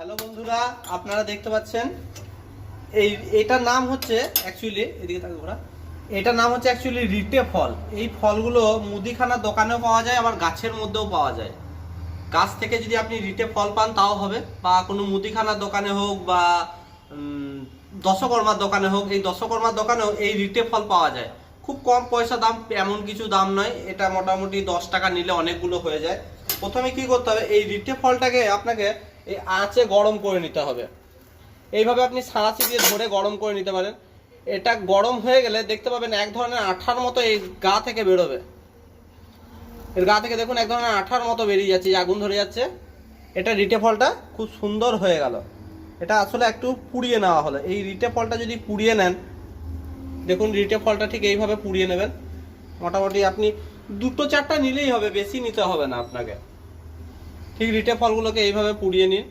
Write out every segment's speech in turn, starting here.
Hello বন্ধুরা, আপনারা দেখতে পাচ্ছেন, এই, এটার নাম হচ্ছে অ্যাকচুয়ালি এদিকে থাকে ঘোরা এটার নাম হচ্ছে অ্যাকচুয়ালি রিটে ফল। এই ফলগুলো মুদিখানার দোকানেও পাওয়া যায়, আবার গাছের মধ্যেও পাওয়া যায়। গাছ থেকে যদি আপনি রিটে ফল পান, তাও হবে। বা কোনো মুদিখানার দোকানে হোক বা দশকর্মার দোকানে হোক, এই দশকর্মার দোকানেও এই রিটে ফল পাওয়া যায়। খুব কম পয়সা দাম, এমন কিছু দাম নয়। এটা মোটামুটি দশ টাকা নিলে অনেকগুলো হয়ে যায়। প্রথমে কি করতে হবে? এই রিটে ফলটাকে আপনাকে এই আঁচে গরম করে নিতে হবে। এইভাবে আপনি সাঁড়াচি দিয়ে ধরে গরম করে নিতে পারেন। এটা গরম হয়ে গেলে দেখতে পাবেন এক ধরনের আঠার মতো এই গা থেকে বেরোবে। এর গা থেকে দেখুন এক ধরনের আঠার মতো বেরিয়ে যাচ্ছে, আগুন ধরে যাচ্ছে। এটা রিটে ফলটা খুব সুন্দর হয়ে গেল। এটা আসলে একটু পুড়িয়ে নেওয়া হলো। এই রিটে ফলটা যদি পুড়িয়ে নেন, দেখুন রিটে ফলটা ঠিক এইভাবে পুড়িয়ে নেবেন। মোটামুটি আপনি দুটো চারটা নিলেই হবে, বেশি নিতে হবে না আপনাকে। ঠিক রিটে ফলগুলোকে এইভাবে পুড়িয়ে নিন।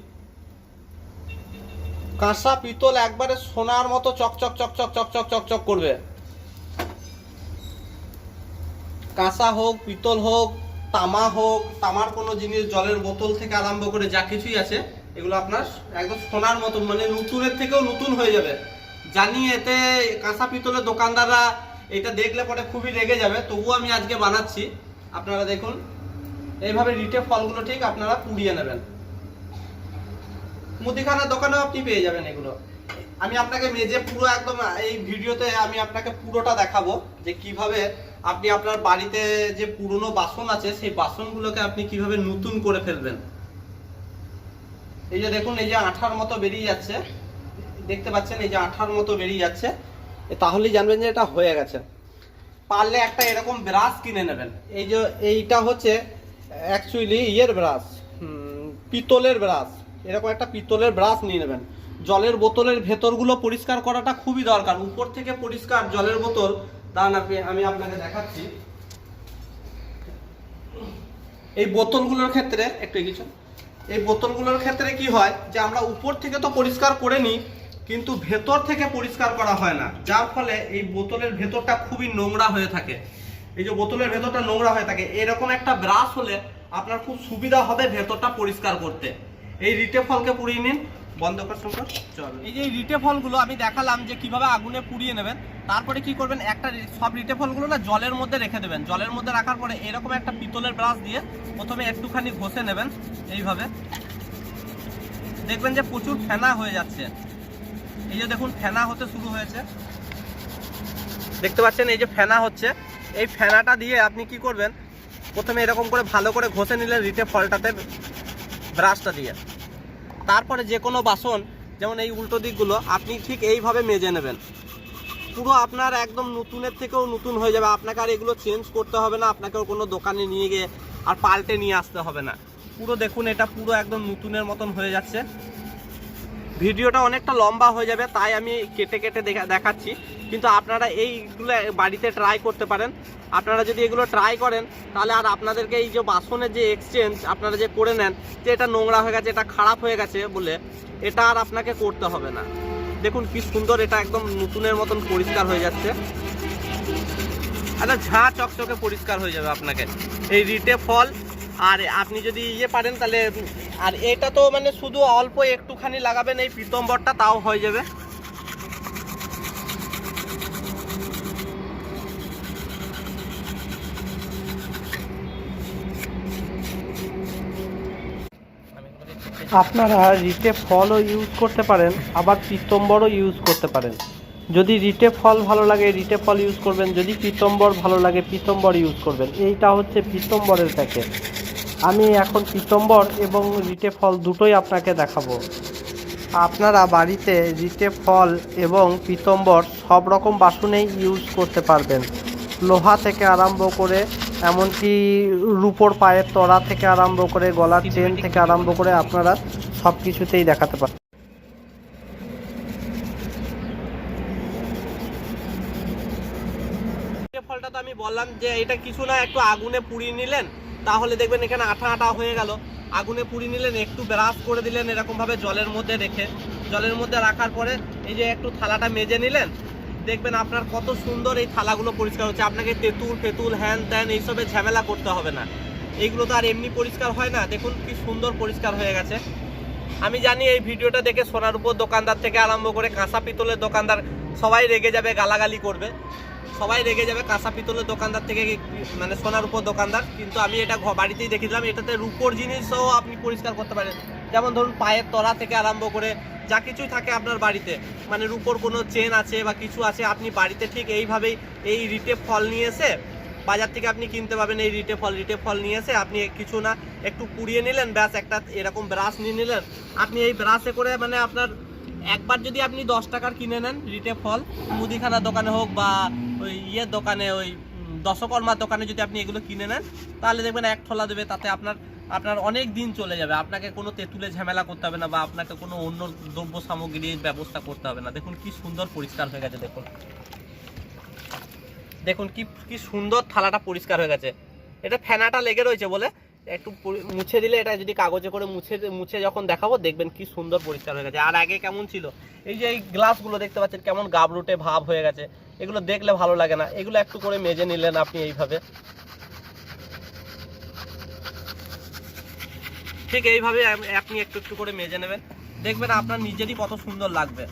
কাঁসা পিতল একবারে সোনার মতো চকচক চকচক চকচক চকচক করবে। কাঁসা হোক, পিতল হোক, তামা হোক, তামার কোনো জিনিস, জলের বোতল থেকে আরম্ভ করে যা কিছুই আছে, এগুলো আপনার একদম সোনার মতো মানে নতুনের থেকেও নতুন হয়ে যাবে। জানি এতে কাঁসা পিতলের দোকানদাররা এটা দেখলে পরে খুবই রেগে যাবে, তবুও আমি আজকে বানাচ্ছি। আপনারা দেখুন এইভাবে রিটে ফলগুলো ঠিক আপনারা পুড়িয়ে নেবেন। মুদিখানার দোকানেও আপনি পেয়ে যাবেন এগুলো। আমি আপনাকে মেজে পুরো একদম, এই ভিডিওতে আমি আপনাকে পুরোটা দেখাবো যে কীভাবে আপনি আপনার বাড়িতে যে পুরনো বাসন আছে, সেই বাসনগুলোকে আপনি কীভাবে নতুন করে ফেলবেন। এই যে দেখুন, এই যে আঠার মতো বেরিয়ে যাচ্ছে। দেখতে পাচ্ছেন, এই যে আঠার মতো বেরিয়ে যাচ্ছে। তাহলেই জানবেন যে এটা হয়ে গেছে। পারলে একটা এরকম ব্রাশ কিনে নেবেন। এই যে এইটা হচ্ছে অ্যাকচুয়ালি ইয়ের ব্রাশ পিতলের ব্রাশ। এরকম একটা পিতলের ব্রাশ নিয়ে নেবেন। জলের বোতলের ভেতরগুলো পরিষ্কার করাটা খুবই দরকার। উপর থেকে পরিষ্কার জলের বোতল। দাঁড়ান, আপনি, আমি আপনাকে দেখাচ্ছি। এই বোতলগুলোর ক্ষেত্রে, একটু কিছু এই বোতলগুলোর ক্ষেত্রে কি হয় যে, আমরা উপর থেকে তো পরিষ্কার করে নিই, কিন্তু ভেতর থেকে পরিষ্কার করা হয় না। যার ফলে এই বোতলের ভেতরটা খুবই নোংরা হয়ে থাকে। এই যে বোতলের ভেতরটা নোংরা হয়ে থাকে, এরকম একটা ব্রাশ হলে আপনার খুব সুবিধা হবে ভেতরটা পরিষ্কার করতে। এই রিটে ফলকে পুড়িয়ে নিন। বন্ধ কর, শঙ্কর। চল। এই যে রিটে ফলগুলো আমি দেখালাম যে কীভাবে আগুনে পুড়িয়ে নেবেন, তারপরে কি করবেন, একটা সব রিটে ফলগুলো না জলের মধ্যে রেখে দেবেন। জলের মধ্যে রাখার পরে এরকম একটা পিতলের ব্রাশ দিয়ে প্রথমে একটুখানি ঘষে নেবেন এইভাবে। দেখবেন যে প্রচুর ফেনা হয়ে যাচ্ছে। এই যে দেখুন, ফেনা হতে শুরু হয়েছে। দেখতে পাচ্ছেন, এই যে ফেনা হচ্ছে। এই ফেনাটা দিয়ে আপনি কি করবেন? প্রথমে এরকম করে ভালো করে ঘষে নিলেন রিটে ফলটাতে ব্রাশটা দিয়ে। তারপরে যে কোনো বাসন, যেমন এই উল্টো দিকগুলো, আপনি ঠিক এইভাবে মেজে নেবেন। পুরো আপনার একদম নতুনের থেকেও নতুন হয়ে যাবে। আপনাকে আর এগুলো চেঞ্জ করতে হবে না আপনাকেও কোনো দোকানে নিয়ে গিয়ে আর পাল্টে নিয়ে আসতে হবে না। পুরো দেখুন, এটা পুরো একদম নতুনের মতন হয়ে যাচ্ছে। ভিডিওটা অনেকটা লম্বা হয়ে যাবে, তাই আমি কেটে কেটে দেখা দেখাচ্ছি। কিন্তু আপনারা এইগুলো বাড়িতে ট্রাই করতে পারেন। আপনারা যদি এগুলো ট্রাই করেন, তাহলে আর আপনাদেরকে এই যে বাসনের যে এক্সচেঞ্জ আপনারা যে করে নেন, যে এটা নোংরা হয়ে গেছে, এটা খারাপ হয়ে গেছে বলে, এটা আর আপনাকে করতে হবে না। দেখুন কি সুন্দর এটা একদম নতুনের মতন পরিষ্কার হয়ে যাচ্ছে। একটা ঝাঁ চকচকে পরিষ্কার হয়ে যাবে আপনাকে। এই রিটে ফল আর আপনি যদি ইয়ে পারেন তাহলে আর এটা তো মানে শুধু অল্প একটুখানি লাগাবেন এই পিতম্বরটা, তাও হয়ে যাবে। আপনারা রিটে ফলও ইউজ করতে পারেন, আবার পিতম্বরও ইউজ করতে পারেন। যদি রিটে ফল ভালো লাগে, রিটে ফল ইউজ করবেন, যদি পিতম্বর ভালো লাগে, পিতম্বর ইউজ করবেন। এইটা হচ্ছে পিতম্বরের প্যাকেট আমি এখন পিতম্বর এবং রিটে ফল দুটোই আপনাকে দেখাবো। আপনারা বাড়িতে রিটে ফল এবং পিতম্বর সব রকম বাসনেই ইউজ করতে পারবেন। লোহা থেকে আরম্ভ করে এমনকি রূপোর পায়ের তড়া থেকে আরম্ভ করে গলার চেন থেকে আরম্ভ করে আপনারা সব কিছুতেই দেখাতে পারেন ফলটা তো আমি বললাম যে এটা কিছু না, একটু আগুনে পুড়িয়ে নিলেন। তাহলে দেখবেন এখানে আঠা আঠা হয়ে গেল। আগুনে পুড়িয়ে নিলেন, একটু ব্রাশ করে দিলেন এরকম ভাবে জলের মধ্যে রেখে। জলের মধ্যে রাখার পরে এই যে একটু থালাটা মেজে নিলেন, দেখবেন আপনার কত সুন্দর এই থালাগুলো পরিষ্কার হচ্ছে। আপনাকে তেঁতুল, ফেতুল, হ্যান ত্যান এইসবে ঝামেলা করতে হবে না। এইগুলো তো আর এমনি পরিষ্কার হয় না। দেখুন কি সুন্দর পরিষ্কার হয়ে গেছে। আমি জানি এই ভিডিওটা দেখে সোনার উপর দোকানদার থেকে আরম্ভ করে কাঁসা পিতলের দোকানদার সবাই রেগে যাবে, গালাগালি করবে। সবাই রেগে যাবে কাঁসা পিতলের দোকানদার থেকে মানে সোনার উপর দোকানদার। কিন্তু আমি এটা বাড়িতেই দেখে দিলাম এটাতে রূপোর জিনিসও আপনি পরিষ্কার করতে পারেন। যেমন ধরুন পায়ের তলা থেকে আরম্ভ করে যা কিছুই থাকে আপনার বাড়িতে মানে রূপোর কোনো চেন আছে বা কিছু আছে, আপনি বাড়িতে ঠিক এইভাবেই এই রিটে ফল নিয়ে এসে, বাজার থেকে আপনি কিনতে পাবেন এই রিটে ফল রিটে ফল নিয়ে এসে আপনি কিছু না, একটু কুড়িয়ে নিলেন, ব্যাস একটা এরকম ব্রাশ নিয়ে নিলেন। আপনি এই ব্রাশে করে মানে আপনার একবার যদি আপনি দশ টাকার কিনে নেন, রিটে ফল, মুদিখানার দোকানে হোক বা ওই ইয়ের দোকানে, ওই দশকর্মার দোকানে যদি আপনি এগুলো কিনে নেন, তাহলে দেখবেন এক থলা দেবে, তাতে আপনার আপনার অনেক দিন চলে যাবে। আপনাকে কোনো তেঁতুলে ঝামেলা করতে হবে না বা আপনাকে কোনো অন্য দ্রব্য সামগ্রীর ব্যবস্থা করতে হবে না। দেখুন কি সুন্দর পরিষ্কার হয়ে গেছে, দেখুন। দেখুন কি কি সুন্দর থালাটা পরিষ্কার হয়ে গেছে। এটা ফেনাটা লেগে রয়েছে বলে একটু মুছে দিলে এটা যদি কাগজে করে মুছে মুছে যখন দেখাবো, দেখবেন কি সুন্দর পরিষ্কার হয়ে গেছে। আর আগে কেমন ছিল? এই যে এই গ্লাসগুলো দেখতে পাচ্ছেন, কেমন গাবরুটে ভাব হয়ে গেছে। এগুলো দেখলে ভালো লাগে না। এগুলো একটু করে মেজে নিলেন আপনি এইভাবে। ঠিক এইভাবে আপনি একটু একটু করে মেজে নেবেন। দেখবেন আপনার নিজেরই কত সুন্দর লাগবে।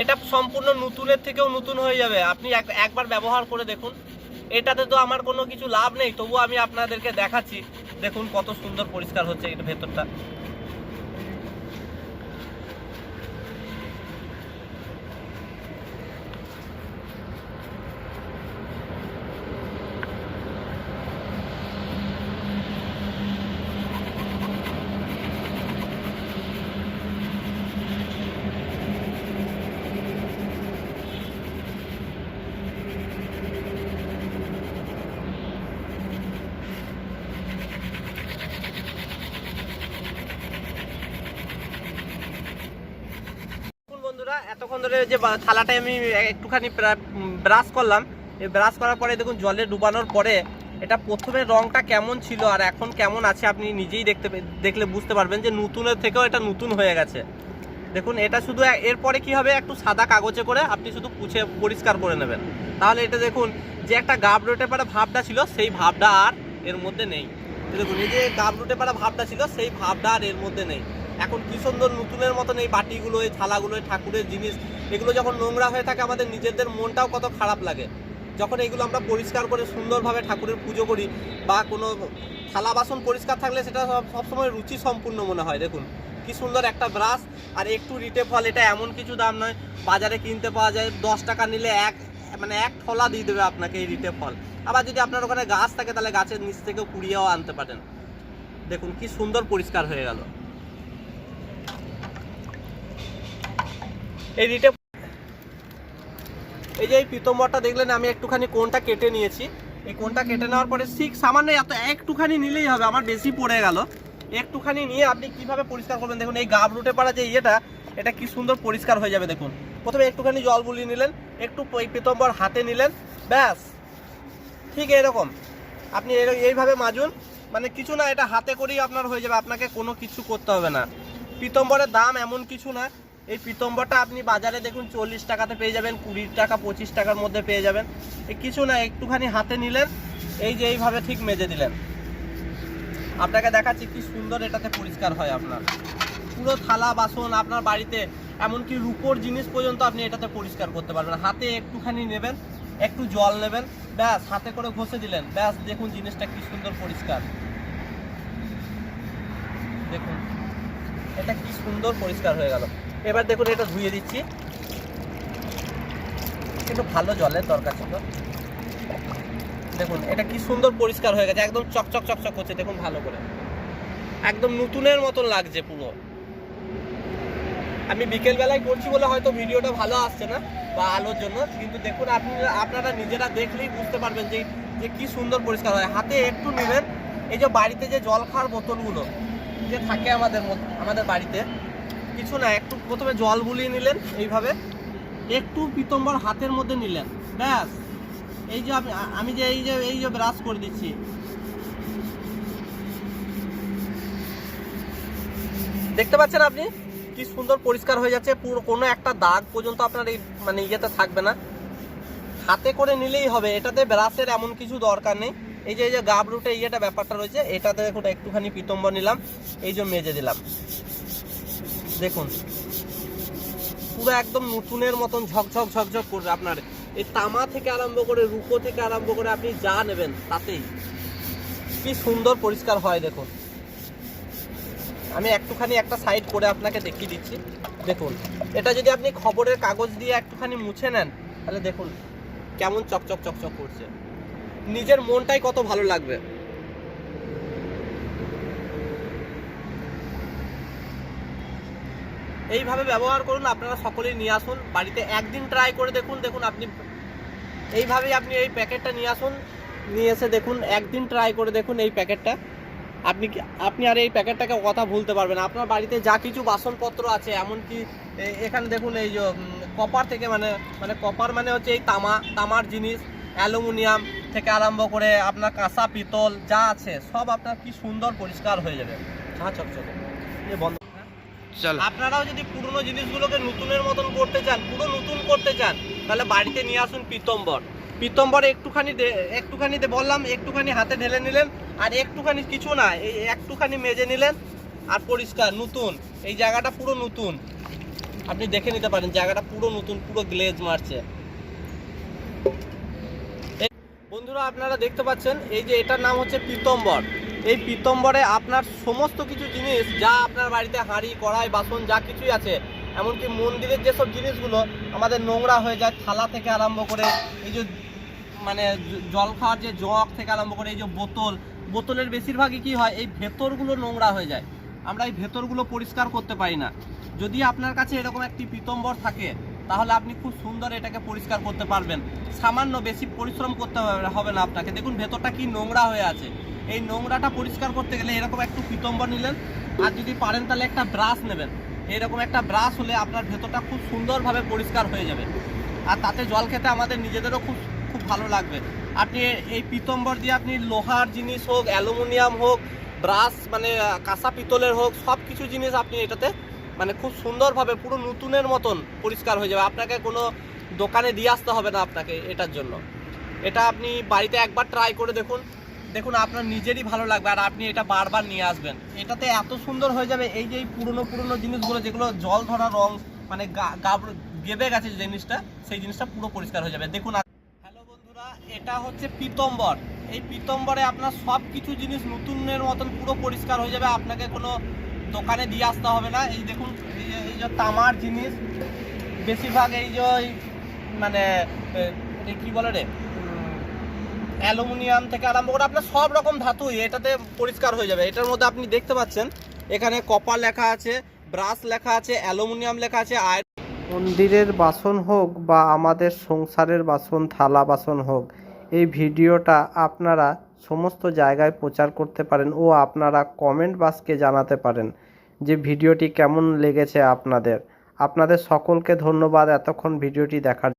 এটা সম্পূর্ণ নতুনের থেকেও নতুন হয়ে যাবে। আপনি এক- একবার ব্যবহার করে দেখুন। এটাতে তো আমার কোনো কিছু লাভ নেই তবু আমি আপনাদেরকে দেখাচ্ছি। দেখুন কত সুন্দর পরিষ্কার হচ্ছে এটা ভেতরটা দেখুন বন্ধুরা এতক্ষণ ধরে যে থালাটায় আমি একটুখানি ব্রাশ করলাম। ব্রাশ করার পরে দেখুন জলে ডুবানোর পরে এটা প্রথমে রংটা কেমন ছিল আর এখন কেমন আছে আপনি নিজেই দেখতে দেখলে বুঝতে পারবেন যে নতুনের থেকেও এটা নতুন হয়ে গেছে। দেখুন, এটা শুধু এরপরে কি হবে? একটু সাদা কাগজে করে আপনি শুধু পুছে পরিষ্কার করে নেবেন। তাহলে এটা দেখুন, যে একটা গাব রোটে পাড়া ভাবটা ছিল, সেই ভাবটা আর এর মধ্যে নেই। দেখুন, এই যে গাব রোটে পাড়া ভাবটা ছিল, সেই ভাবটা আর এর মধ্যে নেই। এখন কি সুন্দর নতুনের মতন এই বাটিগুলো, এই থালাগুলো, এই ঠাকুরের জিনিস, এগুলো যখন নোংরা হয়ে থাকে আমাদের নিজেদের মনটাও কত খারাপ লাগে। যখন এগুলো আমরা পরিষ্কার করে সুন্দরভাবে ঠাকুরের পুজো করি বা কোনো থালা বাসন পরিষ্কার থাকলে সেটা সব সবসময় রুচি সম্পূর্ণ মনে হয়, দেখুন। কি সুন্দর একটা ব্রাশ, আর একটু রিটে ফল, এটা এমন কিছু দাম নয়, বাজারে কিনতে পাওয়া যায়, দশ টাকা নিলে এক মানে এক থলা দিয়ে দেবে আপনাকে এই রিটে ফল। আবার যদি আপনার ওখানে গাছ থাকে, তাহলে গাছের নিচ থেকেও কুড়িয়েও আনতে পারেন। দেখুন, কি সুন্দর পরিষ্কার হয়ে গেল। এই এই যে এই পিতম্বরটা দেখলেন, আমি একটুখানি কোনটা কেটে নিয়েছি। এই কোনটা কেটে নেওয়ার পরে ঠিক সামান্য এত একটুখানি নিলেই হবে, আমার বেশি পড়ে গেল। একটুখানি নিয়ে আপনি কীভাবে পরিষ্কার করবেন? দেখুন, এই গাব রুটে পাড়া যে ইয়েটা, এটা কি সুন্দর পরিষ্কার হয়ে যাবে, দেখুন। প্রথমে একটুখানি জল বুলিয়ে নিলেন, একটু পিতম্বর হাতে নিলেন, ব্যাস। ঠিক এরকম। আপনি এইভাবে মাজুন। মানে কিছু না, এটা হাতে করেই আপনার হয়ে যাবে, আপনাকে কোনো কিছু করতে হবে না। পিতম্বরের দাম এমন কিছু না এই পিতম্বরটা আপনি বাজারে দেখুন, চল্লিশ টাকাতে পেয়ে যাবেন, কুড়ি টাকা, পঁচিশ টাকার মধ্যে পেয়ে যাবেন। এই কিছু না, একটুখানি হাতে নিলেন, এই যে এইভাবে ঠিক মেজে দিলেন। আপনাকে দেখাচ্ছি কি সুন্দর এটাতে পরিষ্কার হয় আপনার। পুরো থালা, বাসন, আপনার বাড়িতে, এমনকি রূপোর জিনিস পর্যন্ত আপনি এটাতে পরিষ্কার করতে পারবেন। হাতে একটুখানি নেবেন, একটু জল নেবেন, ব্যাস, হাতে করে ঘষে দিলেন। ব্যাস, দেখুন জিনিসটা কি সুন্দর পরিষ্কার। দেখুন, এটা কি সুন্দর পরিষ্কার হয়ে গেল। এবার দেখুন এটা ধুয়ে দিচ্ছি। একটু ভালো জলের দরকার ছিল। দেখুন, এটা কি সুন্দর পরিষ্কার হয়ে গেছে। একদম চকচক চকচক করছে, দেখুন ভালো করে। একদম নতুনের মতন লাগছে পুরো। আমি বিকেল বেলায় করছি বলে হয়তো ভিডিওটা ভালো আসছে না বা আলোর জন্য, কিন্তু দেখুন আপনি, আপনারা নিজেরা দেখলেই বুঝতে পারবেন যে যে কি সুন্দর পরিষ্কার হয়। হাতে একটু নেবেন, এই যে বাড়িতে যে জল খাওয়ার বোতলগুলো যে থাকে আমাদের আমাদের বাড়িতে কিছু না, একটু প্রথমে জল বুলিয়ে নিলেন এইভাবে। একটু পিতম্বর হাতের মধ্যে নিলেন। ব্যাস। এই যে আমি আমি যে এই যে এই যে ব্রাশ করে দিচ্ছি। দেখতে পাচ্ছেন আপনি? কি সুন্দর পরিষ্কার হয়ে যাচ্ছে। পুরো কোনো একটা দাগ পর্যন্ত আপনার এই মানে ইয়েতে থাকবে না। হাতে করে নিলেই হবে। এটাতে ব্রাশের এমন কিছু দরকার নেই। এই যে এই যে গাব রুটে ইয়েটা ব্যাপারটা রয়েছে, এটাতে একটুখানি পিতম্বর নিলাম। এই যে, মেজে দিলাম। দেখুন। পুরো একদম নতুনের মতন ঝকঝক ঝকঝক করবে আপনার। এই তামা থেকে আরম্ভ করে, রূপো থেকে আরম্ভ করে আপনি যা নেবেন তাতেই। কি সুন্দর পরিষ্কার হয় দেখুন। আমি একটুখানি একটা সাইড করে আপনাকে দেখিয়ে দিচ্ছি। দেখুন, এটা যদি আপনি খবরের কাগজ দিয়ে একটুখানি মুছে নেন, তাহলে দেখুন কেমন চকচক চকচক করছে। নিজের মনটাই কত ভালো লাগবে। এইভাবে ব্যবহার করুন, আপনারা সকলেই নিয়ে আসুন। বাড়িতে একদিন ট্রাই করে দেখুন দেখুন আপনি এইভাবেই আপনি এই প্যাকেটটা নিয়ে আসুন, নিয়ে এসে দেখুন, একদিন ট্রাই করে দেখুন এই প্যাকেটটা। আপনি আপনি আর এই প্যাকেটটাকে কথা ভুলতে পারবেন আপনার বাড়িতে যা কিছু বাসনপত্র আছে, এমনকি এখানে দেখুন এই যে কপার থেকে মানে মানে কপার মানে হচ্ছে এই তামা, তামার জিনিস, অ্যালুমিনিয়াম থেকে আরম্ভ করে আপনার কাঁসা পিতল যা আছে, সব আপনার কি সুন্দর পরিষ্কার হয়ে যাবে। হ্যাঁ চকচকে এ বন্ধ আপনারাও যদি পুরনো জিনিসগুলোকে নতুনের মতন করতে চান, পুরো নতুন করতে চান, তাহলে বাড়িতে নিয়ে আসুন পিতম্বর। পিতম্বর একটুখানি একটুখানি বললাম, একটুখানি হাতে ঢেলে নিলেন, আর একটুখানি কিছু না, এই একটুখানি মেজে নিলেন, আর পরিষ্কার, নতুন। এই জায়গাটা পুরো নতুন। আপনি দেখে নিতে পারেন, জায়গাটা পুরো নতুন, পুরো গ্লেজ মারছে। বন্ধুরা, আপনারা দেখতে পাচ্ছেন, এই যে এটার নাম হচ্ছে পিতম্বর। এই পিতম্বরে আপনার সমস্ত কিছু জিনিস, যা আপনার বাড়িতে হাঁড়ি, কড়াই, বাসন, যা কিছুই আছে, এমনকি মন্দিরের যেসব জিনিসগুলো আমাদের নোংরা হয়ে যায়, থালা থেকে আরম্ভ করে এই যে মানে জল খাওয়ার যে জগ থেকে আরম্ভ করে এই যে বোতল, বোতলের বেশিরভাগই কি হয়, এই ভেতরগুলো নোংরা হয়ে যায়। আমরা এই ভেতরগুলো পরিষ্কার করতে পারি না। যদি আপনার কাছে এরকম একটি পিতম্বর থাকে, তাহলে আপনি খুব সুন্দর এটাকে পরিষ্কার করতে পারবেন। সামান্য বেশি পরিশ্রম করতে হবে না আপনাকে। দেখুন, ভেতরটা কি নোংরা হয়ে আছে। এই নোংরাটা পরিষ্কার করতে গেলে এরকম একটু পিতম্বর নিলেন, আর যদি পারেন তাহলে একটা ব্রাশ নেবেন। এরকম একটা ব্রাশ হলে আপনার ভেতরটা খুব সুন্দরভাবে পরিষ্কার হয়ে যাবে। আর তাতে জল খেতে আমাদের নিজেদেরও খুব খুব ভালো লাগবে। আপনি এই পিতম্বর দিয়ে আপনি লোহার জিনিস হোক, অ্যালুমিনিয়াম হোক, ব্রাশ মানে কাঁসা পিতলের হোক সব কিছু জিনিস আপনি এটাতে মানে খুব সুন্দরভাবে পুরো নতুনের মতন পরিষ্কার হয়ে যাবে। আপনাকে কোনো দোকানে দিয়ে আসতে হবে না আপনাকে এটার জন্য। এটা আপনি বাড়িতে একবার ট্রাই করে দেখুন। দেখুন, আপনার নিজেরই ভালো লাগবে আর আপনি এটা বারবার নিয়ে আসবেন। এটাতে এত সুন্দর হয়ে যাবে, এই যে এই পুরনো পুরনো জিনিসগুলো, যেগুলো জল ধরা রং মানে গাব- গেছে যে জিনিসটা, সেই জিনিসটা পুরো পরিষ্কার হয়ে যাবে। দেখুন হ্যালো বন্ধুরা, এটা হচ্ছে পিতম্বর। এই পিতম্বরে আপনার সব কিছু জিনিস নতুনের মতন পুরো পরিষ্কার হয়ে যাবে, আপনাকে কোনো দোকানে দিয়ে আসতে হবে না। এই দেখুন, এই যে তামার জিনিস, বেশিরভাগ এই যে মানে কি বলে রে? অ্যালুমিনিয়াম থেকে আরম্ভ করে আপনার সব রকম ধাতুই এটাতে পরিষ্কার হয়ে যাবে। এটার মধ্যে আপনি দেখতে পাচ্ছেন, এখানে কপার লেখা আছে, ব্রাশ লেখা আছে, অ্যালুমিনিয়াম লেখা আছে, আয়রন মন্দিরের বাসন হোক বা আমাদের সংসারের বাসন, থালা বাসন হোক, এই ভিডিওটা আপনারা সমস্ত জায়গায় প্রচার করতে পারেন ও আপনারা কমেন্ট বাক্সকে জানাতে পারেন যে ভিডিওটি কেমন লেগেছে আপনাদের। আপনাদের সকলকে ধন্যবাদ এতক্ষণ ভিডিওটি দেখার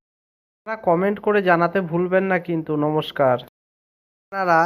আপনারা কমেন্ট করে জানাতে ভুলবেন না কিন্তু, নমস্কার। আপনারা